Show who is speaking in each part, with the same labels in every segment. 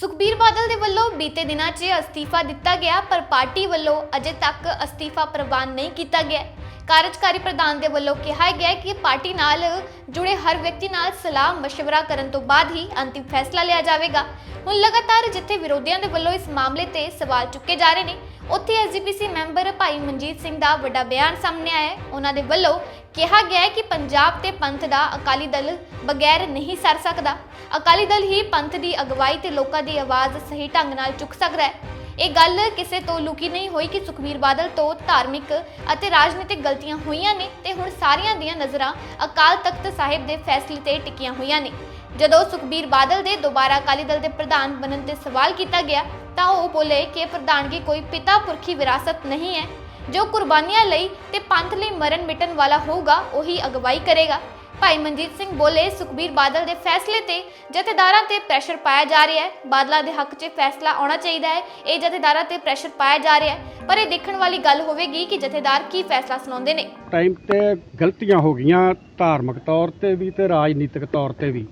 Speaker 1: ਸੁਖਬੀਰ ਬਾਦਲ ਦੇ ਵੱਲੋਂ ਬੀਤੇ ਦਿਨਾਂ 'ਚ ਅਸਤੀਫਾ ਦਿੱਤਾ ਗਿਆ, ਪਰ ਪਾਰਟੀ ਵੱਲੋਂ ਅਜੇ ਤੱਕ ਅਸਤੀਫਾ ਪ੍ਰਵਾਨ ਨਹੀਂ ਕੀਤਾ ਗਿਆ। ਕਾਰਜਕਾਰੀ ਪ੍ਰਧਾਨ ਦੇ ਵੱਲੋਂ ਕਿਹਾ ਗਿਆ ਕਿ ਪਾਰਟੀ ਨਾਲ ਜੁੜੇ ਹਰ ਵਿਅਕਤੀ ਨਾਲ ਸਲਾਹ مشਵਰਾ ਕਰਨ ਤੋਂ ਬਾਅਦ ਹੀ ਅੰਤਿਮ ਫੈਸਲਾ ਲਿਆ ਜਾਵੇਗਾ। ਹੁਣ ਲਗਾਤਾਰ ਜਿੱਥੇ ਵਿਰੋਧੀਆਂ ਦੇ ਵੱਲੋਂ ਇਸ ਮਾਮਲੇ ਤੇ ਸਵਾਲ ਚੁੱਕੇ ਜਾ ਰਹੇ ਨੇ ਉੱਥੇ ਐਸਜੀਪੀਸੀ ਮੈਂਬਰ ਭਾਈ ਮਨਜੀਤ ਸਿੰਘ ਦਾ ਵੱਡਾ ਬਿਆਨ ਸਾਹਮਣੇ ਆਇਆ ਹੈ। ਉਹਨਾਂ ਦੇ ਵੱਲੋਂ ਕਿਹਾ ਗਿਆ ਹੈ ਕਿ ਪੰਜਾਬ ਤੇ ਪੰਥ ਦਾ ਅਕਾਲੀ ਦਲ ਬਗੈਰ ਨਹੀਂ ਸਰ ਸਕਦਾ। ਅਕਾਲੀ ਦਲ ਹੀ ਪੰਥ ਦੀ ਅਗਵਾਈ ਤੇ ਲੋਕਾਂ ਦੀ ਆਵਾਜ਼ ਸਹੀ ਢੰਗ ਨਾਲ ਚੁੱਕ ਸਕਦਾ ਹੈ। ਇਹ ਗੱਲ ਕਿਸੇ ਤੋਂ ਲੁਕੀ ਨਹੀਂ ਹੋਈ ਕਿ ਸੁਖਬੀਰ ਬਾਦਲ ਤੋਂ ਧਾਰਮਿਕ ਅਤੇ ਰਾਜਨੀਤਿਕ ਗਲਤੀਆਂ ਹੋਈਆਂ ਨੇ ਤੇ ਹੁਣ ਸਾਰੀਆਂ ਦੀਆਂ ਨਜ਼ਰਾਂ ਅਕਾਲ ਤਖਤ ਸਾਹਿਬ ਦੇ ਫੈਸਲੇ ਤੇ ਟਿਕੀਆਂ ਹੋਈਆਂ ਨੇ। ਜਦੋਂ ਸੁਖਬੀਰ ਬਾਦਲ ਦੇ ਦੁਬਾਰਾ ਅਕਾਲੀ ਦਲ ਦੇ ਪ੍ਰਧਾਨ ਬਣਨ ਤੇ ਸਵਾਲ ਕੀਤਾ ਗਿਆ, ਤਾਂ ਉਹ ਬੋਲੇ ਕਿ ਪ੍ਰਧਾਨਗੀ ਕੋਈ ਪਿਤਾ ਪੁਰਖੀ ਵਿਰਾਸਤ ਨਹੀਂ ਹੈ। ਜੋ ਕੁਰਬਾਨੀਆਂ ਲਈ ਤੇ ਪੰਥ ਲਈ ਮਰਨ ਮਿਟਣ ਵਾਲਾ ਹੋਊਗਾ, ਉਹੀ ਅਗਵਾਈ ਕਰੇਗਾ। ਭਾਈ ਮਨਜੀਤ ਸਿੰਘ ਬੋਲੇ, ਸੁਖਬੀਰ ਬਾਦਲ ਦੇ ਫੈਸਲੇ ਤੇ ਜਥੇਦਾਰਾਂ ਤੇ ਪ੍ਰੈਸ਼ਰ ਪਾਇਆ ਜਾ ਰਿਹਾ ਹੈ। ਬਾਦਲਾਂ ਦੇ ਹੱਕ 'ਚ ਫੈਸਲਾ ਆਉਣਾ ਚਾਹੀਦਾ ਹੈ। ਇਹ ਜਥੇਦਾਰਾਂ ਤੇ ਪ੍ਰੈਸ਼ਰ ਪਾਇਆ ਜਾ ਰਿਹਾ ਹੈ। ਪਰ ਇਹ ਦੇਖਣ ਵਾਲੀ ਗੱਲ ਹੋਵੇਗੀ ਕਿ ਜਥੇਦਾਰ ਕੀ ਫੈਸਲਾ ਸੁਣਾਉਂਦੇ ਨੇ।
Speaker 2: ਟਾਈਮ ਤੇ ਗਲਤੀਆਂ ਹੋ ਗਈਆਂ ਧਾਰਮਿਕ ਤੌਰ ਤੇ ਵੀ ਤੇ ਰਾਜਨੀਤਿਕ ਤੌਰ ਤੇ ਵੀ।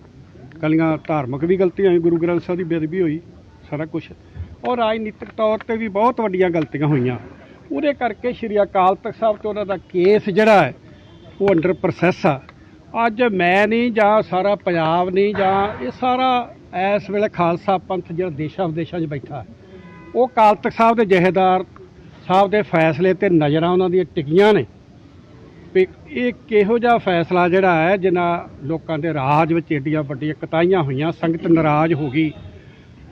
Speaker 2: ਕੱਲੀਆਂ ਧਾਰਮਿਕ ਵੀ ਗਲਤੀਆਂ ਹੋਈ ਗੁਰੂ ਗ੍ਰੰਥ ਸਾਹਿਬ ਦੀ ਬੇਅਦਬੀ ਹੋਈ, ਸਾਰਾ ਕੁਝ ਔਰ ਰਾਜਨੀਤਿਕ ਤੌਰ ਤੇ ਵੀ ਬਹੁਤ ਵੱਡੀਆਂ ਗਲਤੀਆਂ ਹੋਈਆਂ। ਉਹਦੇ ਕਰਕੇ ਸ਼੍ਰੀ ਅਕਾਲ ਤਖਤ ਸਾਹਿਬ ਤੇ ਉਹਨਾਂ ਦਾ ਕੇਸ ਜਿਹੜਾ ਹੈ, ਉਹ ਅੰਡਰ ਪ੍ਰੋਸੈਸ ਆ। ਅੱਜ ਮੈਂ ਨਹੀਂ ਜਾਂ ਸਾਰਾ ਪੰਜਾਬ ਨਹੀਂ ਜਾਂ ਇਹ ਸਾਰਾ ਇਸ ਵੇਲੇ ਖਾਲਸਾ ਪੰਥ ਜਿਹੜਾ ਦੇਸ਼ਾਂ ਵਿਦੇਸ਼ਾਂ 'ਚ ਬੈਠਾ ਉਹ ਅਕਾਲ ਤਖਤ ਸਾਹਿਬ ਦੇ ਜਹੇਦਾਰ ਸਾਹਿਬ ਦੇ ਫੈਸਲੇ ਤੇ ਨਜ਼ਰਾਂ ਉਹਨਾਂ ਦੀਆਂ ਟਿਕੀਆਂ ਨੇ। ਵੀ ਇਹ ਕਿਹੋ ਜਿਹਾ ਫੈਸਲਾ ਜਿਹੜਾ ਹੈ, ਜਿਨ੍ਹਾਂ ਲੋਕਾਂ ਦੇ ਰਾਜ ਵਿੱਚ ਏਡੀਆਂ ਵੱਡੀਆਂ ਕਤਾਈਆਂ ਹੋਈਆਂ, ਸੰਗਤ ਨਾਰਾਜ਼ ਹੋ ਗਈ।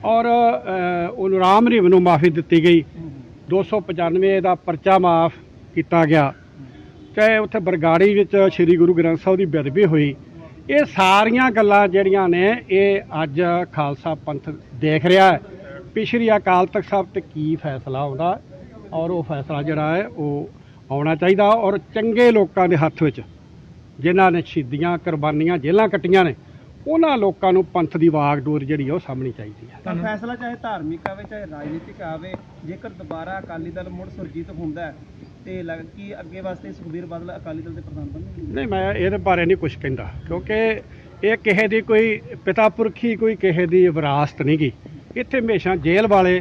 Speaker 2: ਔਰ ਉਹਨੂੰ ਰਾਮ ਰਹੀਮ ਨੂੰ ਮਾਫੀ ਦਿੱਤੀ ਗਈ। 295 ਦਾ ਪਰਚਾ ਮਾਫ ਕੀਤਾ ਗਿਆ। ਚਾਹੇ ਉੱਥੇ ਬਰਗਾੜੀ ਵਿੱਚ ਸ੍ਰੀ ਗੁਰੂ ਗ੍ਰੰਥ ਸਾਹਿਬ ਦੀ ਬੇਅਦਬੀ ਹੋਈ। ਇਹ ਸਾਰੀਆਂ ਗੱਲਾਂ ਜਿਹੜੀਆਂ ਨੇ, ਇਹ ਅੱਜ ਖਾਲਸਾ ਪੰਥ ਦੇਖ ਰਿਹਾ ਹੈ। ਪਿਛਲੀ ਅਕਾਲ ਤਖਤ ਸਾਹਿਬ ਤੇ ਕੀ ਫੈਸਲਾ ਆਉਂਦਾ, ਔਰ ਉਹ ਫੈਸਲਾ ਜਿਹੜਾ ਹੈ, ਉਹ ਆਉਣਾ ਚਾਹੀਦਾ ਔਰ ਚੰਗੇ ਲੋਕਾਂ ਦੇ ਹੱਥ ਵਿੱਚ ਜਿਨ੍ਹਾਂ ਨੇ ਸ਼ਹੀਦੀਆਂ ਕੁਰਬਾਨੀਆਂ ਜੇਲ੍ਹਾਂ ਕੱਟੀਆਂ ਨੇ ਉਹਨਾਂ ਲੋਕਾਂ ਨੂੰ ਪੰਥ ਦੀ ਵਾਗਡੋਰ ਜਿਹੜੀ ਆ ਉਹ ਸਾਹਮਣੀ ਚਾਹੀਦੀ ਹੈ
Speaker 3: ਤਾਂ ਫੈਸਲਾ ਚਾਹੇ ਧਾਰਮਿਕ ਆਵੇ ਚਾਹੇ ਰਾਜਨੀਤਿਕ ਆਵੇ ਜੇਕਰ ਦੁਬਾਰਾ ਅਕਾਲੀ ਦਲ ਮੁੜ ਸੁਰਜੀਤ ਹੁੰਦਾ ਤੇ ਲੱਗ ਕੀ ਅੱਗੇ ਵਾਸਤੇ ਸੁਖਬੀਰ ਬਾਦਲ ਅਕਾਲੀ ਦਲ ਦੇ ਪ੍ਰਧਾਨ ਬਣਨਗੇ?
Speaker 2: ਨਹੀਂ ਮੈਂ ਇਹਦੇ ਬਾਰੇ ਨਹੀਂ ਕੁਝ ਕਹਿੰਦਾ ਕਿਉਂਕਿ ਇਹ ਕਿਸੇ ਦੀ ਕੋਈ ਪਿਤਾ ਪੁਰਖੀ ਕੋਈ ਕਿਸੇ ਦੀ ਵਿਰਾਸਤ ਨਹੀਂ ਗੀ। ਇੱਥੇ ਹਮੇਸ਼ਾ ਜੇਲ੍ਹ ਵਾਲੇ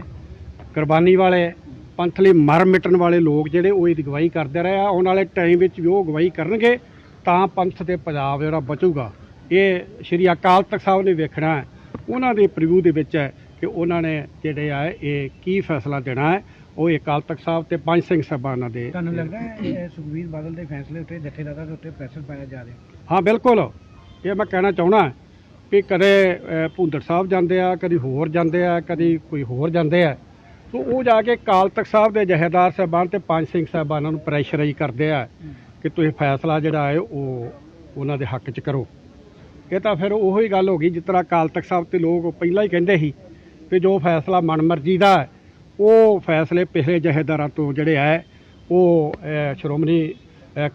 Speaker 2: ਕੁਰਬਾਨੀ ਵਾਲੇ ਪੰਥ ਲਈ ਮਰ ਮਿਟਣ ਵਾਲੇ ਲੋਕ ਜਿਹੜੇ ਉਹ ਇਹਦੀ ਗਵਾਹੀ ਕਰਦੇ ਰਹੇ ਆ। ਆਉਣ ਵਾਲੇ ਟਾਈਮ ਵਿੱਚ ਵੀ ਉਹ ਗਵਾਹੀ ਕਰਨਗੇ ਤਾਂ ਪੰਥ ਤੇ ਪੰਜਾਬ ਜਿਹੜਾ ਬਚੂਗਾ। ਇਹ ਸ਼੍ਰੀ ਅਕਾਲ ਤਖਤ ਸਾਹਿਬ ਨੇ ਵੇਖਣਾ ਹੈ। ਉਹਨਾਂ ਦੇ ਪ੍ਰੀਵਿਊ ਦੇ ਵਿੱਚ ਹੈ ਕਿ ਉਹਨਾਂ ਨੇ ਜਿਹੜੇ ਆ ਇਹ ਕੀ ਫੈਸਲਾ ਦੇਣਾ ਹੈ। ਉਹ ਅਕਾਲ ਤਖਤ ਸਾਹਿਬ ਤੇ ਪੰਜ ਸਿੰਘ ਸਾਹਿਬਾਨਾਂ ਦੇ
Speaker 3: ਤੁਹਾਨੂੰ ਲੱਗਦਾ ਹੈ ਇਹ ਸੁਖਬੀਰ ਬਾਦਲ ਦੇ ਫੈਸਲੇ ਉੱਤੇ ਜਥੇਦਾਰਾਂ ਦੇ ਉੱਤੇ ਪ੍ਰੈਸ਼ਰ ਪਾਇਆ ਜਾ ਰਿਹਾ?
Speaker 2: ਹਾਂ ਬਿਲਕੁਲ। ਇਹ ਮੈਂ ਕਹਿਣਾ ਚਾਹਣਾ ਵੀ ਕਦੇ ਭੁੰਦੜ ਸਾਹਿਬ ਜਾਂਦੇ ਆ ਕਦੀ ਹੋਰ ਜਾਂਦੇ ਆ ਕਦੀ ਕੋਈ ਹੋਰ ਜਾਂਦੇ ਆ। ਸੋ ਉਹ ਜਾ ਕੇ ਕਾਲ ਤਖਤ ਸਾਹਿਬ ਦੇ ਜਹੇਦਾਰ ਸਾਹਿਬਾਨ ਤੇ ਪੰਜ ਸਿੰਘ ਸਾਹਿਬਾਨਾਂ ਨੂੰ ਪ੍ਰੈਸ਼ਰਾਈਜ਼ ਕਰਦੇ ਆ ਕਿ ਤੁਸੀਂ ਫੈਸਲਾ ਜਿਹੜਾ ਹੈ ਉਹ ਉਹਨਾਂ ਦੇ ਹੱਕ 'ਚ ਕਰੋ। ਇਹ ਤਾਂ ਫਿਰ ਉਹੋ ਹੀ ਗੱਲ ਹੋ ਗਈ ਜਿਸ ਤਰ੍ਹਾਂ ਅਕਾਲ ਤਖਤ ਸਾਹਿਬ ਤੇ ਲੋਕ ਪਹਿਲਾਂ ਹੀ ਕਹਿੰਦੇ ਸੀ ਕਿ ਜੋ ਫੈਸਲਾ ਮਨਮਰਜ਼ੀ ਦਾ ਉਹ ਫੈਸਲੇ ਪਿਛਲੇ ਜਹੇਦਾਰਾਂ ਤੋਂ ਜਿਹੜੇ ਹੈ, ਉਹ ਸ਼੍ਰੋਮਣੀ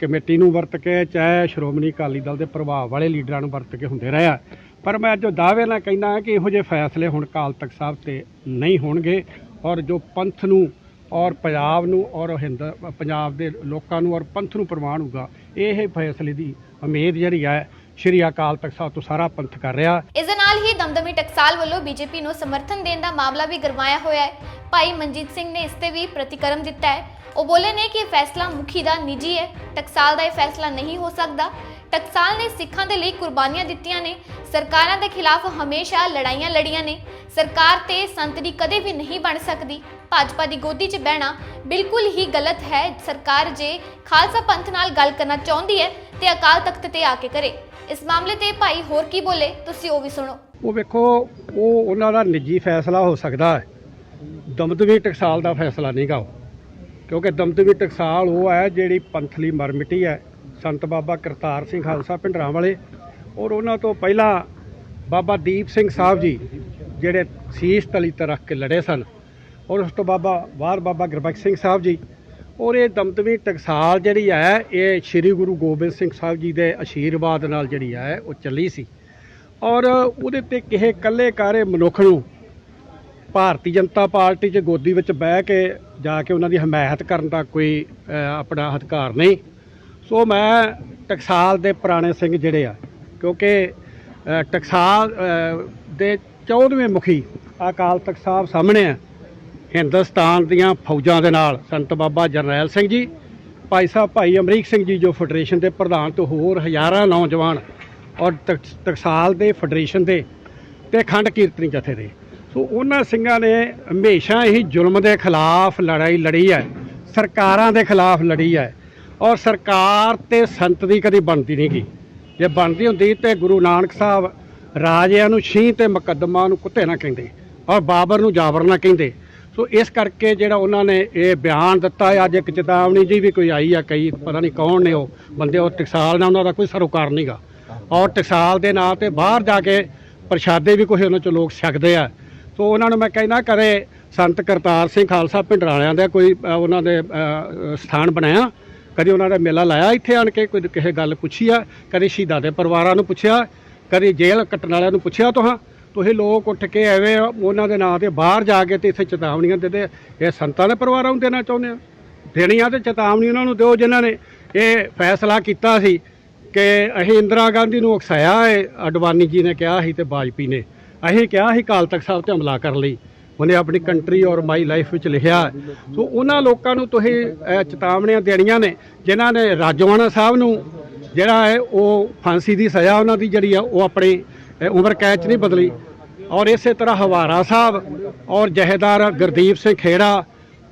Speaker 2: ਕਮੇਟੀ ਨੂੰ ਵਰਤ ਕੇ ਚਾਹੇ ਸ਼੍ਰੋਮਣੀ ਅਕਾਲੀ ਦਲ ਦੇ ਪ੍ਰਭਾਵ ਵਾਲੇ ਲੀਡਰਾਂ ਨੂੰ ਵਰਤ ਕੇ ਹੁੰਦੇ ਰਹੇ ਆ। ਪਰ ਮੈਂ ਜੋ ਦਾਅਵੇ ਨਾਲ ਕਹਿੰਦਾ ਹਾਂ ਕਿ ਇਹੋ ਜਿਹੇ ਫੈਸਲੇ ਹੁਣ ਅਕਾਲ ਤਖਤ ਸਾਹਿਬ ਤੇ ਨਹੀਂ ਹੋਣਗੇ। ਔਰ ਜੋ ਪੰਥ ਨੂੰ ਔਰ ਪੰਜਾਬ ਨੂੰ ਔਰ ਹਿੰਦ, ਪੰਜਾਬ ਦੇ ਲੋਕਾਂ ਨੂੰ ਔਰ ਪੰਥ ਨੂੰ ਪ੍ਰਵਾਨ ਇਹ ਫੈਸਲੇ ਦੀ ਉਮੀਦ ਜਿਹੜੀ ਹੈ, ਸ਼੍ਰੀ ਅਕਾਲ ਤਖਤ ਸਾਹਿਬ ਤੋਂ ਸਾਰਾ ਪੰਥ ਕਰ ਰਿਹਾ।
Speaker 1: ਇਸ ਦੇ ਨਾਲ ਹੀ ਦਮਦਮੀ ਟਕਸਾਲ ਵੱਲੋਂ ਬੀਜੇਪੀ ਨੂੰ ਸਮਰਥਨ ਦੇਣ ਦਾ ਮਾਮਲਾ ਵੀ ਗਰਮਾਇਆ ਹੋਇਆ ਹੈ। ਭਾਈ ਮਨਜੀਤ ਸਿੰਘ ਨੇ ਇਸ ਤੇ ਵੀ ਪ੍ਰਤੀਕਰਮ ਦਿੱਤਾ ਹੈ। ਉਹ ਬੋਲੇ ਨੇ ਕਿ ਇਹ ਫੈਸਲਾ ਮੁਖੀ ਦਾ ਨਿੱਜੀ ਹੈ। ਟਕਸਾਲ ਦਾ ਇਹ ਫੈਸਲਾ ਨਹੀਂ ਹੋ ਸਕਦਾ। ਟਕਸਾਲ ਨੇ ਸਿੱਖਾਂ ਦੇ ਲਈ ਕੁਰਬਾਨੀਆਂ ਦਿੱਤੀਆਂ ਨੇ। ਸਰਕਾਰਾਂ ਦੇ ਖਿਲਾਫ ਹਮੇਸ਼ਾ ਲੜਾਈਆਂ ਲੜੀਆਂ ਨੇ। ਸਰਕਾਰ ਤੇ ਸੰਤ ਦੀ ਕਦੇ ਵੀ ਨਹੀਂ ਬਣ ਸਕਦੀ। ਭਾਜਪਾ ਦੀ ਗੋਦੀ 'ਚ ਬਹਿਣਾ ਬਿਲਕੁਲ ਹੀ ਗਲਤ ਹੈ। ਸਰਕਾਰ ਜੇ ਖਾਲਸਾ ਪੰਥ ਨਾਲ ਗੱਲ ਕਰਨਾ ਚਾਹੁੰਦੀ ਹੈ ਤੇ ਅਕਾਲ ਤਖਤ ਤੇ ਆ ਕੇ ਕਰੇ। ਇਸ ਮਾਮਲੇ ਤੇ ਭਾਈ ਹੋਰ ਕੀ ਬੋਲੇ, ਤੁਸੀਂ ਉਹ ਵੀ ਸੁਣੋ।
Speaker 2: ਉਹ ਵੇਖੋ, ਉਹ ਉਹਨਾਂ ਦਾ ਨਿੱਜੀ ਫੈਸਲਾ ਹੋ ਸਕਦਾ ਹੈ। ਦਮਦਮੀ ਟਕਸਾਲ ਦਾ ਫੈਸਲਾ ਨਹੀਂ ਗਾ ਕਿਉਂਕਿ ਦਮਦਮੀ ਟਕਸਾਲ ਉਹ ਹੈ ਜਿਹੜੀ ਪੰਥਲੀ ਮਰਮਿਟੀ ਹੈ। ਸੰਤ ਬਾਬਾ ਕਰਤਾਰ ਸਿੰਘ ਖਾਲਸਾ ਪਿੰਡਰਾਂ ਵਾਲੇ ਔਰ ਉਹਨਾਂ ਤੋਂ ਪਹਿਲਾਂ ਬਾਬਾ ਦੀਪ ਸਿੰਘ ਸਾਹਿਬ ਜੀ, ਜਿਹੜੇ ਸੀਸ ਤਲੀ ਤੇ ਰੱਖ ਕੇ ਲੜੇ ਸਨ। ਔਰ ਉਸ ਤੋਂ ਬਾਬਾ ਬਾਅਦ ਬਾਬਾ ਗੁਰਬਖਸ਼ ਸਿੰਘ ਸਾਹਿਬ ਜੀ, ਔਰ ਇਹ ਦਮਦਮੀ ਟਕਸਾਲ ਜਿਹੜੀ ਹੈ, ਇਹ ਸ੍ਰੀ ਗੁਰੂ ਗੋਬਿੰਦ ਸਿੰਘ ਸਾਹਿਬ ਜੀ ਦੇ ਅਸ਼ੀਰਵਾਦ ਨਾਲ ਜਿਹੜੀ ਹੈ, ਉਹ ਚੱਲੀ ਸੀ। ਔਰ ਉਹਦੇ ਤੇ ਕਿਸੇ ਇਕੱਲੇ ਕਾਰੇ ਮਨੁੱਖ ਨੂੰ ਭਾਰਤੀ ਜਨਤਾ ਪਾਰਟੀ 'ਚ ਗੋਦੀ ਵਿੱਚ ਬਹਿ ਕੇ ਜਾ ਕੇ ਉਹਨਾਂ ਦੀ ਹਮਾਇਤ ਕਰਨ ਦਾ ਕੋਈ ਆਪਣਾ ਅਧਿਕਾਰ ਨਹੀਂ। ਸੋ ਮੈਂ ਟਕਸਾਲ ਦੇ ਪੁਰਾਣੇ ਸਿੰਘ ਜਿਹੜੇ ਆ, ਕਿਉਂਕਿ ਟਕਸਾਲ ਦੇ 14ਵੇਂ ਮੁਖੀ ਅਕਾਲ ਤਖਤ ਸਾਹਿਬ ਸਾਹਮਣੇ ਆ, ਹਿੰਦੁਸਤਾਨ ਦੀਆਂ ਫੌਜਾਂ ਦੇ ਨਾਲ, ਸੰਤ ਬਾਬਾ ਜਰਨੈਲ ਸਿੰਘ ਜੀ, ਭਾਈ ਸਾਹਿਬ ਭਾਈ ਅਮਰੀਕ ਸਿੰਘ ਜੀ, ਜੋ ਫੈਡਰੇਸ਼ਨ ਦੇ ਪ੍ਰਧਾਨ ਤੋਂ ਹੋਰ ਹਜ਼ਾਰਾਂ ਨੌਜਵਾਨ ਔਰ ਟਕ- ਟਕਸਾਲ ਦੇ ਫੈਡਰੇਸ਼ਨ ਦੇ ਤੇ ਖੰਡ ਕੀਰਤਨੀ ਜਥੇ ਦੇ। ਸੋ ਉਹਨਾਂ ਸਿੰਘਾਂ ਨੇ ਹਮੇਸ਼ਾ ਹੀ ਜ਼ੁਲਮ ਦੇ ਖਿਲਾਫ ਲੜਾਈ ਲੜੀ ਹੈ, ਸਰਕਾਰਾਂ ਦੇ ਖਿਲਾਫ ਲੜੀ ਹੈ ਔਰ ਸਰਕਾਰ ਤੇ ਸੰਤ ਦੀ ਕਦੀ ਬਣਦੀ ਨਹੀਂ ਗੀ। ਜੇ ਬਣਦੀ ਹੁੰਦੀ ਤੇ ਗੁਰੂ ਨਾਨਕ ਸਾਹਿਬ ਰਾਜਿਆਂ ਨੂੰ ਛੀਂ ਤੇ ਮੁਕੱਦਮਾ ਨੂੰ ਕੁੱਤੇ ਨਾ ਕਹਿੰਦੇ ਔਰ ਬਾਬਰ ਨੂੰ ਜਾਬਰ ਨਾ ਕਹਿੰਦੇ। ਸੋ ਇਸ ਕਰਕੇ ਜਿਹੜਾ ਉਹਨਾਂ ਨੇ ਇਹ ਬਿਆਨ ਦਿੱਤਾ ਅੱਜ ਇੱਕ ਚੇਤਾਵਨੀ ਜੀ ਵੀ ਕੋਈ ਆਈ ਆ ਕਈ, ਪਤਾ ਨਹੀਂ ਕੌਣ ਨੇ ਉਹ ਬੰਦੇ, ਉਹ ਟਕਸਾਲ ਨਾਲ ਉਹਨਾਂ ਦਾ ਕੋਈ ਸਰੋਕਾਰ ਨਹੀਂਗਾ ਔਰ ਟਕਸਾਲ ਦੇ ਨਾਂ ਤੇ ਬਾਹਰ ਜਾ ਕੇ ਪ੍ਰਸ਼ਾਦੇ ਵੀ ਕੋਈ ਉਹਨਾਂ ਚੋਂ ਲੋਕ ਛਕਦੇ ਆ। ਸੋ ਉਹਨਾਂ ਨੂੰ ਮੈਂ ਕਹਿੰਦਾ ਕਰੇ ਸੰਤ ਕਰਤਾਰ ਸਿੰਘ ਖਾਲਸਾ ਪਿੰਡਰਾਲਿਆਂ ਦਾ ਕੋਈ ਉਹਨਾਂ ਦੇ ਸਥਾਨ ਬਣਾਇਆ। ਕਦੇ ਉਹਨਾਂ ਦਾ ਮੇਲਾ ਲਾਇਆ ਇੱਥੇ ਆਣ ਕੇ, ਕੋਈ ਕਿਸੇ ਗੱਲ ਪੁੱਛੀ ਆ, ਕਦੇ ਸ਼ਹੀਦਾਂ ਦੇ ਪਰਿਵਾਰਾਂ ਨੂੰ ਪੁੱਛਿਆ, ਕਦੇ ਜੇਲ੍ਹ ਕੱਟਣ ਵਾਲਿਆਂ ਨੂੰ ਪੁੱਛਿਆ ਤੁਹਾਂ। ਤੁਸੀਂ ਲੋਕ ਉੱਠ ਕੇ ਐਵੇਂ ਉਹਨਾਂ ਦੇ ਨਾਂ ਤੇ ਬਾਹਰ ਜਾ ਕੇ ਤੇ ਇੱਥੇ ਚੇਤਾਵਨੀਆਂ ਦਿੰਦੇ ਇਹ ਸੰਤਾਂ ਦੇ ਪਰਿਵਾਰਾਂ ਨੂੰ ਦੇਣਾ ਚਾਹੁੰਦੇ ਆ। ਦੇਣੀਆਂ ਤੇ ਚੇਤਾਵਨੀ ਉਹਨਾਂ ਨੂੰ ਦਿਓ ਜਿਨ੍ਹਾਂ ਨੇ। ਇਹ ਫੈਸਲਾ ਕੀਤਾ ਸੀ ਕਿ ਅਸੀਂ ਇੰਦਰਾ ਗਾਂਧੀ ਨੂੰ ਉਕਸਾਇਆ ਹੈ ਅਡਵਾਨੀ ਜੀ ਨੇ ਕਿਹਾ ਸੀ ਤੇ ਬਾਜਪਈ ਨੇ। ਅਸੀਂ ਕਿਹਾ ਸੀ ਕਾਲ ਤਖਤ ਸਾਹਿਬ ਤੇ ਹਮਲਾ ਕਰਨ ਲਈ। ਉਹਨੇ ਆਪਣੀ ਕੰਟਰੀ ਔਰ ਮਾਈ ਲਾਈਫ ਵਿੱਚ ਲਿਖਿਆ ਸੋ ਉਹਨਾਂ ਲੋਕਾਂ ਨੂੰ ਤੁਸੀਂ ਚੇਤਾਵਨੀਆਂ ਦੇਣੀਆਂ ਨੇ, ਜਿਨ੍ਹਾਂ ਨੇ ਰਾਜਵਾਨਾ ਸਾਹਿਬ ਨੂੰ ਜਿਹੜਾ ਹੈ, ਉਹ ਫਾਂਸੀ ਦੀ ਸਜ਼ਾ ਉਹਨਾਂ ਦੀ ਜਿਹੜੀ ਆ, ਉਹ ਆਪਣੀ ਉਮਰ ਕੈਦ 'ਚ ਨਹੀਂ ਬਦਲੀ। ਔਰ ਇਸੇ ਤਰ੍ਹਾਂ ਹਵਾਰਾ ਸਾਹਿਬ ਔਰ ਜਹੇਦਾਰ ਗੁਰਦੀਪ ਸਿੰਘ ਖੇੜਾ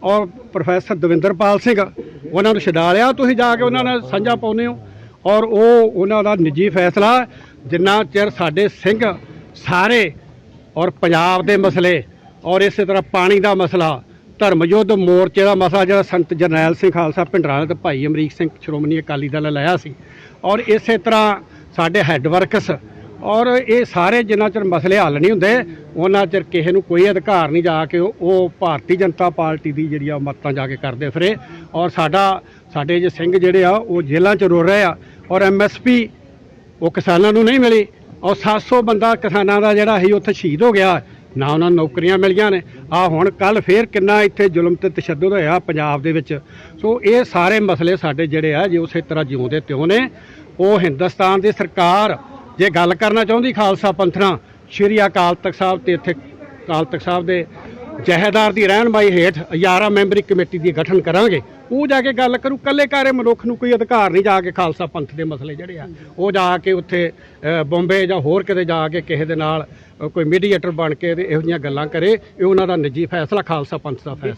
Speaker 2: ਔਰ ਪ੍ਰੋਫੈਸਰ ਦਵਿੰਦਰਪਾਲ ਸਿੰਘ, ਉਹਨਾਂ ਨੂੰ ਛਡਾ ਲਿਆ ਤੁਸੀਂ ਜਾ ਕੇ ਉਹਨਾਂ ਨਾਲ ਸਾਂਝਾ ਪਾਉਂਦੇ ਹੋ। ਔਰ ਉਹ ਉਹਨਾਂ ਦਾ ਨਿੱਜੀ ਫੈਸਲਾ ਜਿੰਨਾ ਚਿਰ ਸਾਡੇ ਸਿੰਘ ਸਾਰੇ ਔਰ ਪੰਜਾਬ ਦੇ ਮਸਲੇ ਔਰ ਇਸੇ ਤਰ੍ਹਾਂ ਪਾਣੀ ਦਾ ਮਸਲਾ, ਧਰਮਯੁੱਧ ਮੋਰਚੇ ਦਾ ਮਸਲਾ ਜਿਹੜਾ ਸੰਤ ਜਰਨੈਲ ਸਿੰਘ ਖਾਲਸਾ ਭਿੰਡਰਾਂ ਤੇ ਭਾਈ ਅਮਰੀਕ ਸਿੰਘ ਸ਼੍ਰੋਮਣੀ ਅਕਾਲੀ ਦਲ ਨੇ ਲਾਇਆ ਸੀ। ਔਰ ਇਸੇ ਤਰ੍ਹਾਂ ਸਾਡੇ ਹੈੱਡ ਵਰਕਸ ਔਰ ਇਹ ਸਾਰੇ ਜਿੰਨਾ ਚਿਰ ਮਸਲੇ ਹੱਲ ਨਹੀਂ ਹੁੰਦੇ, ਉਹਨਾਂ ਚਿਰ ਕਿਸੇ ਨੂੰ ਕੋਈ ਅਧਿਕਾਰ ਨਹੀਂ ਜਾ ਕੇ ਉਹ ਉਹ ਭਾਰਤੀ ਜਨਤਾ ਪਾਰਟੀ ਦੀ ਜਿਹੜੀ ਆ ਮਤਾਂ ਜਾ ਕੇ ਕਰਦੇ ਫਿਰੇ। ਔਰ ਸਾਡਾ, ਸਾਡੇ ਜੇ ਸਿੰਘ ਜਿਹੜੇ ਆ, ਉਹ ਜੇਲ੍ਹਾਂ 'ਚ ਰੋ ਰਹੇ ਆ। ਔਰ ਐਮਐਸਪੀ ਉਹ ਕਿਸਾਨਾਂ ਨੂੰ ਨਹੀਂ ਮਿਲੀ। ਔਰ 700 ਬੰਦਾ ਕਿਸਾਨਾਂ ਦਾ ਜਿਹੜਾ ਸੀ, ਉੱਥੇ ਸ਼ਹੀਦ ਹੋ ਗਿਆ। ਨਾ ਉਹਨਾਂ ਨੂੰ ਨੌਕਰੀਆਂ ਮਿਲੀਆਂ ਨੇ। ਆ ਹੁਣ ਕੱਲ ਫੇਰ ਕਿੰਨਾ ਇੱਥੇ ਜ਼ੁਲਮ ਤੇ ਤਸ਼ੱਦਦ ਹੋਇਆ ਪੰਜਾਬ ਦੇ ਵਿੱਚ। ਸੋ ਇਹ ਸਾਰੇ ਮਸਲੇ ਸਾਡੇ ਜਿਹੜੇ ਆ, ਜੇ ਉਸੇ ਤਰ੍ਹਾਂ ਜਿਉਂਦੇ ਤਿਉਂ ਨੇ, ਉਹ ਹਿੰਦੁਸਤਾਨ ਦੀ ਸਰਕਾਰ, ਜੇ ਗੱਲ ਕਰਨਾ ਚਾਹੁੰਦੀ ਖਾਲਸਾ ਪੰਥ ਨਾਲ, ਸ਼੍ਰੀ ਅਕਾਲ ਤਖਤ ਸਾਹਿਬ ਤੇ ਇੱਥੇ ਅਕਾਲ ਤਖਤ ਸਾਹਿਬ ਦੇ ਜਹੇਦਾਰ ਦੀ ਰਹਿਨਮਾਈ ਹੇਠ 11 ਮੈਂਬਰੀ ਕਮੇਟੀ ਦੀ ਗਠਨ ਕਰਾਂਗੇ। ਉਹ ਜਾ ਕੇ ਗੱਲ ਕਰੂ ਕੱਲੇ ਕਾਰੇ ਮਨੁੱਖ ਨੂੰ ਕੋਈ ਅਧਿਕਾਰ ਨਹੀਂ ਜਾ ਕੇ ਖਾਲਸਾ ਪੰਥ ਦੇ ਮਸਲੇ ਜਿਹੜੇ ਆ। ਉਹ ਜਾ ਕੇ ਉੱਥੇ ਅ, ਬੰਬੇ ਜਾਂ ਹੋਰ ਕਿਤੇ ਜਾ ਕੇ ਕਿਸੇ ਦੇ ਨਾਲ ਕੋਈ ਮੀਡੀਏਟਰ ਬਣ ਕੇ ਇਹੋ ਜਿਹੀਆਂ ਗੱਲਾਂ ਕਰੇ ਇਹ ਉਹਨਾਂ ਦਾ ਨਿੱਜੀ ਫੈਸਲਾ ਖਾਲਸਾ ਪੰਥ ਦਾ ਫੈਸਲਾ।